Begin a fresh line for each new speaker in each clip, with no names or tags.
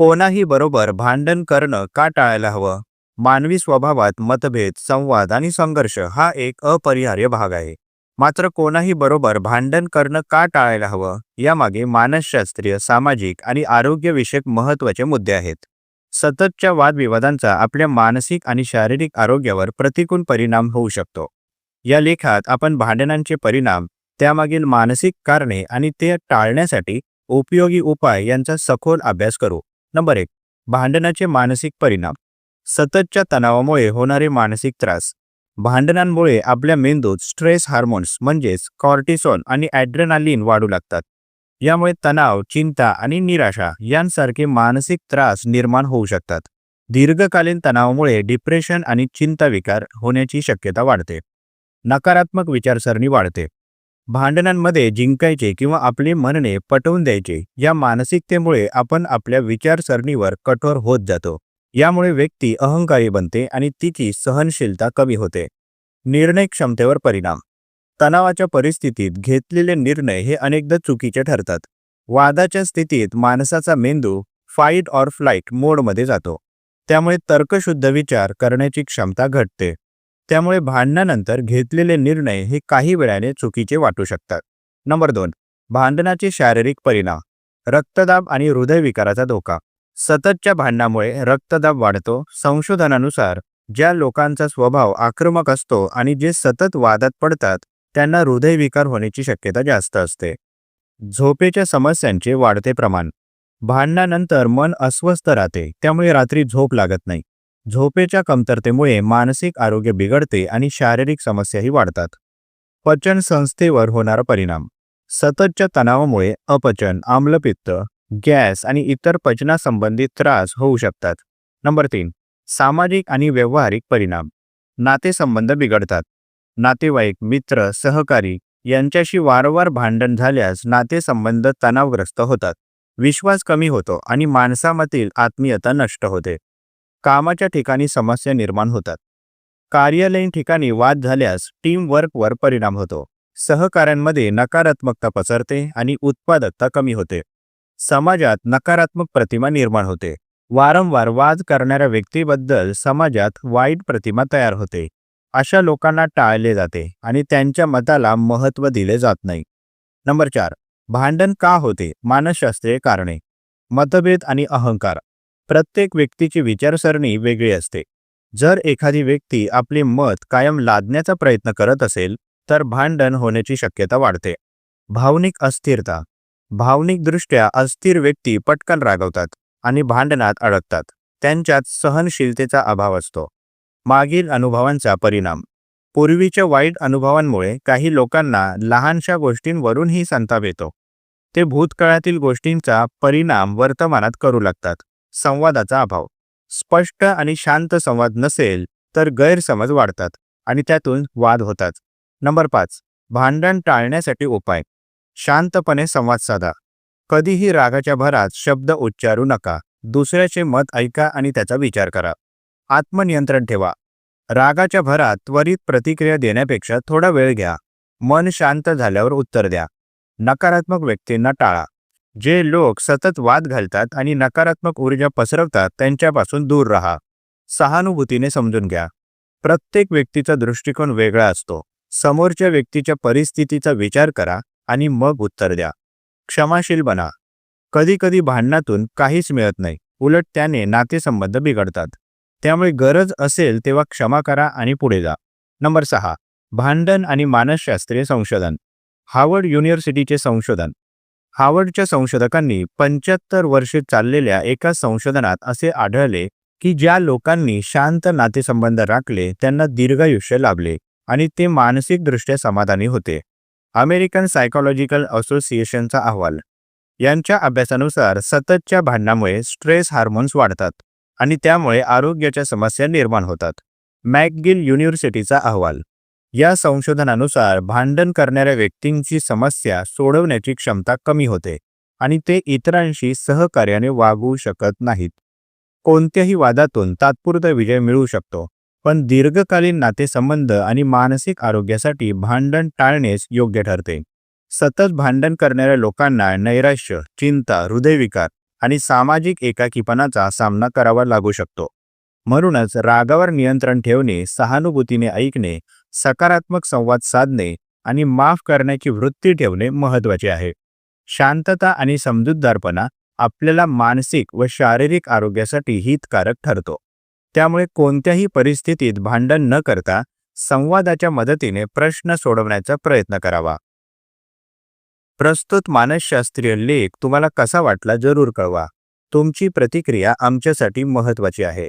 कोणाही बरोबर भांडण करणं का टाळायला हवं? मानवी स्वभावात मतभेद संवाद आणि संघर्ष हा एक अपरिहार्य भाग आहे. मात्र कोणाही बरोबर भांडण करणं का टाळायला हवं? यामागे मानसशास्त्रीय सामाजिक आणि आरोग्यविषयक महत्त्वाचे मुद्दे आहेत. सततच्या वादविवादांचा आपल्या मानसिक आणि शारीरिक आरोग्यावर प्रतिकूल परिणाम होऊ शकतो. या लेखात आपण भांडणांचे परिणाम त्यामागील मानसिक कारणे आणि ते टाळण्यासाठी उपयोगी उपाय यांचा सखोल अभ्यास करू. नंबर एक भांडणाचे मानसिक परिणाम. सततच्या तणावामुळे होणारे मानसिक त्रास. भांडणांमुळे आपल्या मेंदूत स्ट्रेस हार्मोन्स म्हणजेच कॉर्टिसॉन आणि ॲड्रेनालिन वाढू लागतात. यामुळे तणाव चिंता आणि निराशा यांसारखे मानसिक त्रास निर्माण होऊ शकतात. दीर्घकालीन तणावामुळे डिप्रेशन आणि चिंता विकार होण्याची शक्यता वाढते. नकारात्मक विचारसरणी वाढते. भांडणांमध्ये जिंकायचे किंवा आपले म्हणणे पटवून द्यायचे या मानसिकतेमुळे आपण आपल्या विचारसरणीवर कठोर होत जातो. यामुळे व्यक्ती अहंकारी बनते आणि तिची सहनशीलता कमी होते. निर्णय क्षमतेवर परिणाम. तणावाच्या परिस्थितीत घेतलेले निर्णय हे अनेकदा चुकीचे ठरतात. वादाच्या स्थितीत माणसाचा मेंदू फाईट ऑर फ्लाईट मोडमध्ये जातो. त्यामुळे तर्कशुद्ध विचार करण्याची क्षमता घटते. त्यामुळे भांडणानंतर घेतलेले निर्णय हे काही वेळाने चुकीचे वाटू शकतात. नंबर दोन. भांडणाचे शारीरिक परिणाम. रक्तदाब आणि हृदयविकाराचा धोका. सततच्या भांडणामुळे रक्तदाब वाढतो. संशोधनानुसार ज्या लोकांचा स्वभाव आक्रमक असतो आणि जे सतत वादात पडतात त्यांना हृदयविकार होण्याची शक्यता जास्त असते. झोपेच्या समस्यांचे वाढते प्रमाण. भांडणानंतर मन अस्वस्थ राहते त्यामुळे रात्री झोप लागत नाही. झोपेच्या कमतरतेमुळे मानसिक आरोग्य बिघडते आणि शारीरिक समस्याही वाढतात. पचन संस्थेवर होणारा परिणाम. सततच्या तणावामुळे अपचन आम्लपित्त गॅस आणि इतर पचनासंबंधित त्रास होऊ शकतात. नंबर तीन. सामाजिक आणि व्यावहारिक परिणाम. नातेसंबंध बिघडतात. नातेवाईक मित्र सहकारी यांच्याशी वारंवार भांडण झाल्यास नातेसंबंध तणावग्रस्त होतात. विश्वास कमी होतो आणि माणसामधील आत्मीयता नष्ट होते. कामाच्या ठिकाणी समस्या निर्माण होतात. कार्यालयीन ठिकाणी वाद झाल्यास टीम वर्कवर परिणाम होतो. सहकाऱ्यांमध्ये नकारात्मकता पसरते आणि उत्पादकता कमी होते. समाजात नकारात्मक प्रतिमा निर्माण होते. वारंवार वाद करणाऱ्या व्यक्तीबद्दल समाजात वाईट प्रतिमा तयार होते. अशा लोकांना टाळले जाते आणि त्यांच्या मताला महत्त्व दिले जात नाही. नंबर चार भांडण का होते? मानसशास्त्रीय कारणे. मतभेद आणि अहंकार. प्रत्येक व्यक्तीची विचारसरणी वेगळी असते. जर एखादी व्यक्ती आपले मत कायम लादण्याचा प्रयत्न करत असेल तर भांडण होण्याची शक्यता वाढते. भावनिक अस्थिरता. भावनिकदृष्ट्या अस्थिर व्यक्ती पटकन रागवतात आणि भांडणात अडकतात. त्यांच्यात सहनशीलतेचा अभाव असतो. मागील अनुभवांचा परिणाम. पूर्वीच्या वाईट अनुभवांमुळे काही लोकांना लहानशा गोष्टींवरूनही संताप येतो. ते भूतकाळातील गोष्टींचा परिणाम वर्तमानात करू लागतात. संवादाचा अभाव. स्पष्ट आणि शांत संवाद नसेल तर गैरसमज वाढतात आणि त्यातून वाद होतात. नंबर पाच. भांडण टाळण्यासाठी उपाय. शांतपणे संवाद साधा. कधीही रागाच्या भरात शब्द उच्चारू नका. दुसऱ्याचे मत ऐका आणि त्याचा विचार करा. आत्मनियंत्रण ठेवा. रागाच्या भरात त्वरित प्रतिक्रिया देण्यापेक्षा थोडा वेळ घ्या. मन शांत झाल्यावर उत्तर द्या. नकारात्मक व्यक्तींना टाळा. जे लोक सतत वाद घालतात आणि नकारात्मक ऊर्जा पसरवतात त्यांच्यापासून दूर राहा. सहानुभूतीने समजून घ्या. प्रत्येक व्यक्तीचा दृष्टिकोन वेगळा असतो. समोरच्या व्यक्तीच्या परिस्थितीचा विचार करा आणि मग उत्तर द्या. क्षमाशील बना. कधीकधी भांडणातून काहीच मिळत नाही. उलट त्याने नातेसंबंध बिघडतात. त्यामुळे गरज असेल तेव्हा क्षमा करा आणि पुढे जा. नंबर सहा. भांडण आणि मानसशास्त्रीय संशोधन. हार्वर्ड युनिव्हर्सिटीचे संशोधन. हार्वर्डच्या संशोधकांनी पंच्याहत्तर वर्षे चाललेल्या एका संशोधनात असे आढळले की ज्या लोकांनी शांत नातेसंबंध राखले त्यांना दीर्घायुष्य लाभले आणि ते मानसिकदृष्ट्या समाधानी होते. अमेरिकन सायकोलॉजिकल असोसिएशनचा अहवाल. यांच्या अभ्यासानुसार सततच्या भांडणामुळे स्ट्रेस हार्मोन्स वाढतात आणि त्यामुळे आरोग्याच्या समस्या निर्माण होतात. मॅकगिल युनिव्हर्सिटीचा अहवाल. या संशोधनानुसार भांडण करणाऱ्या व्यक्तींची समस्या सोडवण्याची क्षमता कमी होते आणि ते इतरांशी सहकार्याने वागू शकत नाहीत. कोणत्याही वादातून तात्पुरता विजय मिळू शकतो पण दीर्घकालीन नातेसंबंध आणि मानसिक आरोग्यासाठी भांडण टाळणेच योग्य ठरते. सतत भांडण करणाऱ्या लोकांना नैराश्य चिंता हृदयविकार आणि सामाजिक एकाकीपणाचा सामना करावा लागू शकतो. म्हणूनच रागावर नियंत्रण ठेवणे सहानुभूतीने ऐकणे सकारात्मक संवाद साधणे आणि माफ करण्याची वृत्ती ठेवणे महत्त्वाचे आहे. शांतता आणि समजूतदारपणा आपल्याला मानसिक व शारीरिक आरोग्यासाठी हितकारक ठरतो. त्यामुळे कोणत्याही परिस्थितीत भांडण न करता संवादाच्या मदतीने प्रश्न सोडवण्याचा प्रयत्न करावा. प्रस्तुत मानसशास्त्रीय लेख तुम्हाला कसा वाटला जरूर कळवा. तुमची प्रतिक्रिया आमच्यासाठी महत्त्वाची आहे.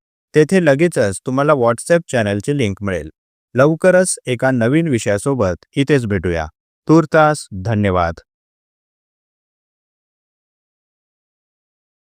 तेथे लगेचच तुम्हाला व्हॉट्सअप चॅनलची लिंक मिळेल. लवकरच एका नवीन विषयासोबत इथेच भेटूया. तूर्तास धन्यवाद.